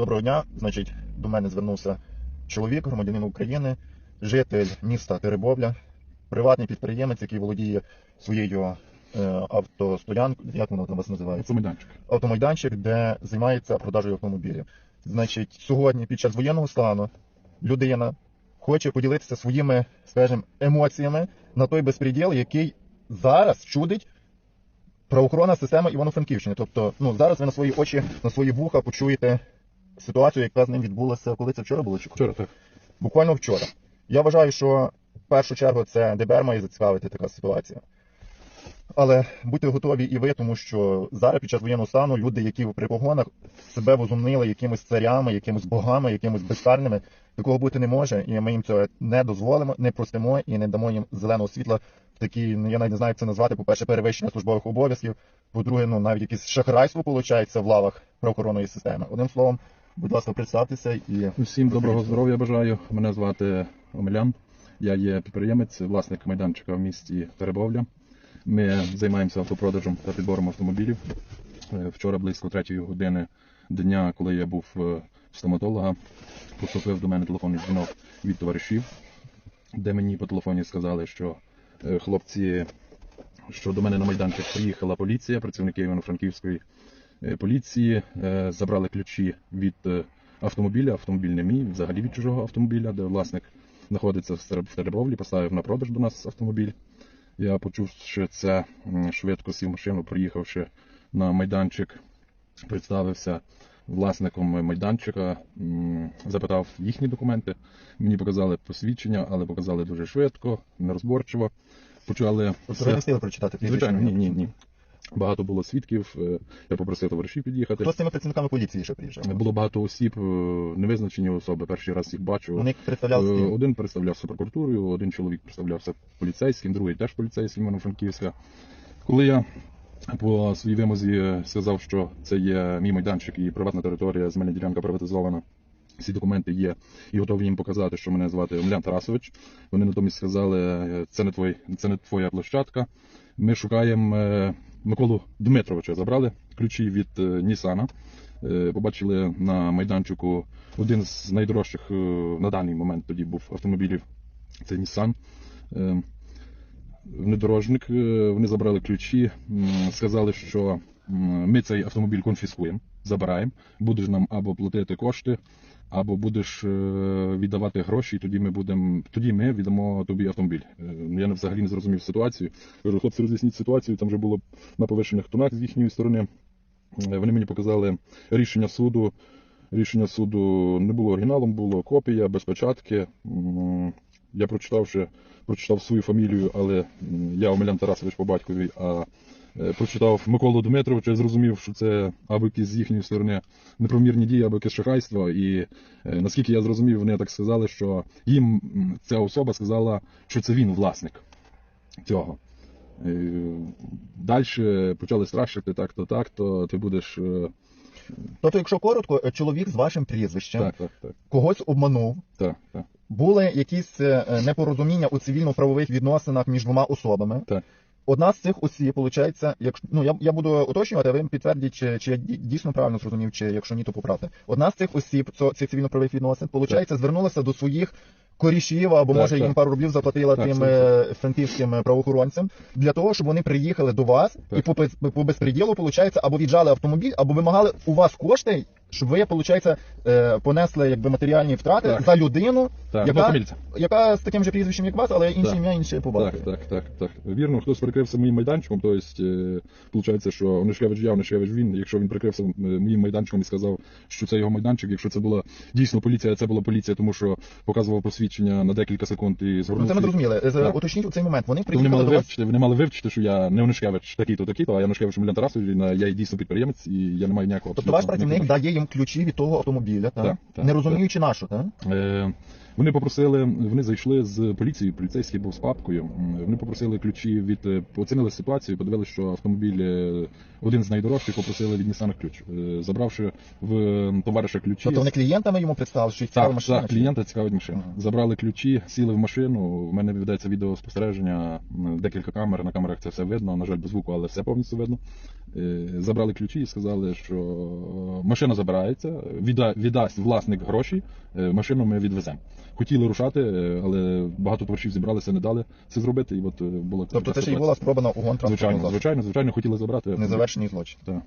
Доброго дня. Значить, до мене звернувся чоловік, громадянин України, житель міста Теребовля, приватний підприємець, який володіє своєю е, автостоянкою, як воно там вас називається? Автомайданчик. Автомайданчик, де займається продажею автомобілів. Значить, сьогодні, під час воєнного стану, людина хоче поділитися своїми, скажімо, емоціями на той безпреділ, який зараз чудить правоохоронна система Івано-Франківщини. Тобто, ну зараз ви на свої очі, на свої вуха почуєте ситуацію, яка з ним відбулася, коли це вчора було чи коли? Вчора так. буквально вчора. Я вважаю, що в першу чергу це ДБР має зацікавити така ситуація. Але будьте готові і ви, тому що зараз під час воєнного стану люди, які при погонах себе возумнили якимись царями, якимись богами, якимись безкарними, такого бути не може, і ми їм цього не дозволимо, не простимо і не дамо їм зеленого світла в такі, ну я навіть не знаю, як це назвати. По-перше, перевищення службових обов'язків. По-друге, ну навіть якесь шахрайство виходить в лавах правоохоронної системи. Одним словом, будь ласка, представтеся і Всім доброго здоров'я бажаю. Мене звати Омелян. Я є підприємець, власник майданчика в місті Теребовля. Ми займаємося автопродажем та підбором автомобілів. Е, Вчора близько третьої години дня, коли я був е, в стоматолога, поступив до мене телефонний дзвінок від товаришів, де мені по телефоні сказали, що е, хлопці, що до мене на майданчик приїхала поліція, працівники Івано-Франківської поліції, е, забрали ключі від е, автомобіля, автомобіль не мій, взагалі від чужого автомобіля, де власник знаходиться в Теребовлі, поставив на продаж до нас автомобіль. Я почувши це, швидко сів машину, приїхавши на майданчик, представився власником майданчика, запитав їхні документи. Мені показали посвідчення, але показали дуже швидко, нерозборчиво. Почали Тобто встигли прочитати? Звичайно, ні, ні, ні. Багато було свідків. е, Я попросив товаришів під'їхати. Хто з цими працівниками поліції ще приїжджав? Було багато осіб, е, невизначені особи. Перший раз їх бачу. Вони представляли Е, Один представлявся прокуратурою, один чоловік представлявся поліцейським, другий теж поліцейським Івано-Франківська. Коли я по своїй вимозі сказав, що це є мій майданчик і приватна територія, земельна ділянка приватизована. Всі документи є і готові їм показати, що мене звати Омлян Тарасович. Вони натомість сказали, це не твой, це не твоя площадка. Ми шукаємо Миколу Дмитровича. Забрали ключі від е, Нісана. Е, Побачили на майданчику один з найдорожчих е, на даний момент тоді був автомобілів. Це. Е, Внедорожник. Вони забрали ключі, сказали, що ми цей автомобіль конфіскуємо, забираємо. Будеш нам або платити кошти, або будеш е, віддавати гроші, і тоді ми будемо, тоді ми віддамо тобі автомобіль. Е, Я не- взагалі не зрозумів ситуацію. Кажу, хлопці, роз'ясніть ситуацію. Там вже було на повищених тонах з їхньої сторони. Е, Вони мені показали рішення суду. Рішення суду не було оригіналом, було копія без печатки. Я прочитавши, прочитав свою фамілію, але я Омелян Тарасович по батькові, а прочитав Миколу Дмитровича, зрозумів, що це або якісь з їхньої сторони неправомірні дії, або якесь шахрайство. І е, наскільки я зрозумів, вони так сказали, що їм ця особа сказала, що це він власник цього. Далі почали страшити так-то, так-то, ти будеш. е, Тобто, якщо коротко, е, чоловік з вашим прізвищем Так, так, так, когось обманув, так, так. були якісь е, непорозуміння у цивільно-правових відносинах між двома особами. Так. Одна з цих осіб, виходить, якщо ну я, я буду уточнювати, а ви підтвердіть, чи, чи я ді- дійсно правильно зрозумів, чи якщо ні, то поправте. Одна з цих осіб, цих цивільно-правових відносин, виходить, звернулася до своїх корішів, або Так, може так. їм пару рублів заплатила Так, тим це- е, франківським е, правоохоронцям для того, щоб вони приїхали до вас Так. і по, по безпреділу, виходить, або віджали автомобіль, або вимагали у вас кошти, щоб ви, виходить, е, понесли якби матеріальні втрати Так. за людину, Так, яка, яка з таким же прізвищем, як вас, але інше Так. ім'я, інше по Так, так, так, так. Вірно, хтось прикрився моїм майданчиком, е, виходить, що Онишкевич я, Онишкевич він. Якщо він прикрився е, моїм майданчиком і сказав, що це його майданчик, якщо це була дійсно поліція, це була поліція, тому що показував посвідчення на декілька секунд і Ну, це ми зрозуміли. Е, Так. Уточніть у цей момент. Вони То Вони приїхали мали до вас. вивчити, вони мали вивчити, що я не Онишкевич такий-то, такий-то, а я Онишкевич Милян Тарасович, і на- я дійсно підприємець, і я не маю ніякого Тобто ваш абсолютно працівник ніякого- дає їм ключі від того автомобіля, так? Так, так, не розуміючи нашу, так? Е, Вони попросили, вони зайшли з поліцією, поліцейський був з папкою. Вони попросили ключі від е, оцінили ситуацію, подивилися, що автомобіль е, один з найдорожчих, попросили від Nissan ключ. Е, Забравши в товариша ключі. Тобто вони клієнтами йому представили, що їх цікава машина. так, клієнта цікавить машина. Ага. Забрали ключі, сіли в машину. У мене ведеться відеоспостереження, декілька камер. На камерах це все видно. На жаль, без звуку, але все повністю видно. забрали ключі і сказали, що машина забирається, віддасть власник гроші, машину ми відвеземо. Хотіли рушати, е, але багато товаришів зібралися, не дали це зробити. І от е, була Тобто це ще й була спроба на угон Звичайно, звичайно, звичайно, хотіли забрати. Незавершений злочин. Так.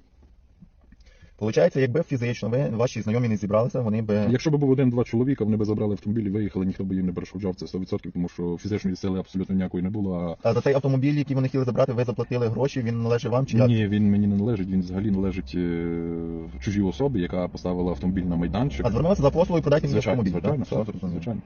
Получається, якби фізично ви, ваші знайомі не зібралися, вони би. Якщо б був один-два чоловіка, вони б забрали автомобіль і виїхали, ніхто б їм не перешкоджав це 100%, тому що фізичної сили абсолютно ніякої не було. А А за цей автомобіль, який вони хотіли забрати, ви заплатили гроші, він належить вам чи як? ні, він мені не належить, він взагалі належить е, чужій особі, яка поставила автомобіль на майданчик. А звернулися за послугою, продайте мені Звичайно, автомобіль. звичайно, так? так, Все, звичайно.